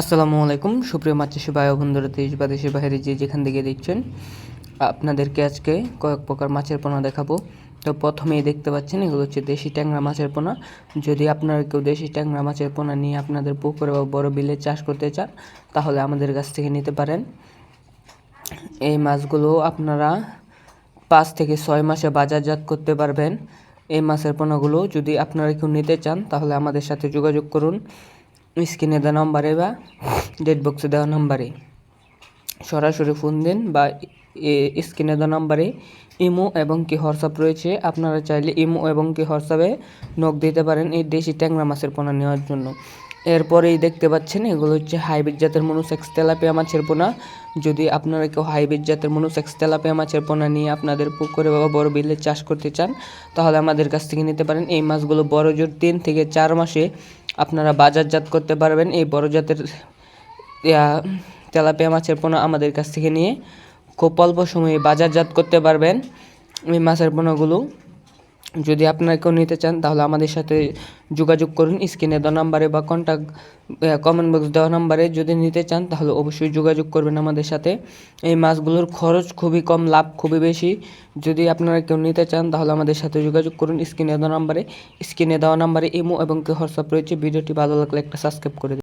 আসসালামু আলাইকুম। সুপ্রিয় ভাই বন্ধুরা, দেশ বা দেশের বাইরে যে যেখান থেকে দেখছেন, আপনাদেরকে আজকে কয়েক প্রকার মাছের পোনা দেখাবো। তো প্রথমেই দেখতে পাচ্ছেন, এগুলো হচ্ছে দেশি ট্যাংরা মাছের পোনা। যদি আপনারা কেউ দেশি ট্যাংরা মাছের পোনা নিয়ে আপনাদের পুকুরে বা বড় বিলে চাষ করতে চান, তাহলে আমাদের কাছ থেকে নিতে পারেন। এই মাছগুলো আপনারা পাঁচ থেকে ছয় মাসে বাজারজাত করতে পারবেন। এই মাছের পোনাগুলো যদি আপনারা কেউ নিতে চান, তাহলে আমাদের সাথে যোগাযোগ করুন। স্ক্রিনে দেওয়া নম্বরে বা ডেট বক্সে দেওয়া নম্বরে সরাসরি ফোন দিন বা স্ক্রিনে দেওয়া নম্বরে ইমো এবং কি হোয়াটসঅ্যাপ রয়েছে, আপনারা চাইলে ইমো এবং কি হোয়াটসঅ্যাপে নখ দিতে পারেন এই দেশি ট্যাংরা মাছের পোনা নেওয়ার জন্য। এরপরেই দেখতে পাচ্ছেন, এগুলো হচ্ছে হাইব্রিড জাতের মনুসেক্স তেলাপিয়া মাছের পোনা। যদি আপনারা কেউ হাইব্রিড জাতের মনুসেক্স তেলাপিয়া মাছের পোনা নিয়ে আপনাদের পুকুরে বা বড় বিলে চাষ করতে চান, তাহলে আমাদের কাছ থেকে নিতে পারেন। এই মাছগুলো বড় জোর তিন থেকে চার মাসে আপনারা বাজারজাত করতে পারবেন। এই বড় জাতের তেলাপিয়া মাছের পোনা আমাদের কাছ থেকে নিয়ে খুব অল্প সময়ে বাজারজাত করতে পারবেন। এই মাছের পোনাগুলো যদি আপনারা কেউ নিতে চান, তাহলে আমাদের সাথে যোগাযোগ করুন। স্ক্রিনে দেওয়া নাম্বারে বা কন্ট্যাক্ট কমেন্ট বক্স দেওয়া নাম্বারে যদি নিতে চান, তাহলে অবশ্যই যোগাযোগ করবেন আমাদের সাথে। এই মাছগুলোর খরচ খুবই কম, লাভ খুবই বেশি। যদি আপনারা কেউ নিতে চান, তাহলে আমাদের সাথে যোগাযোগ করুন। স্ক্রিনে দেওয়া নাম্বারে, স্ক্রিনে দেওয়া নাম্বারে ইমো এবং হোয়াটসঅ্যাপ রয়েছে। ভিডিওটি ভালো লাগলে একটা সাবস্ক্রাইব করে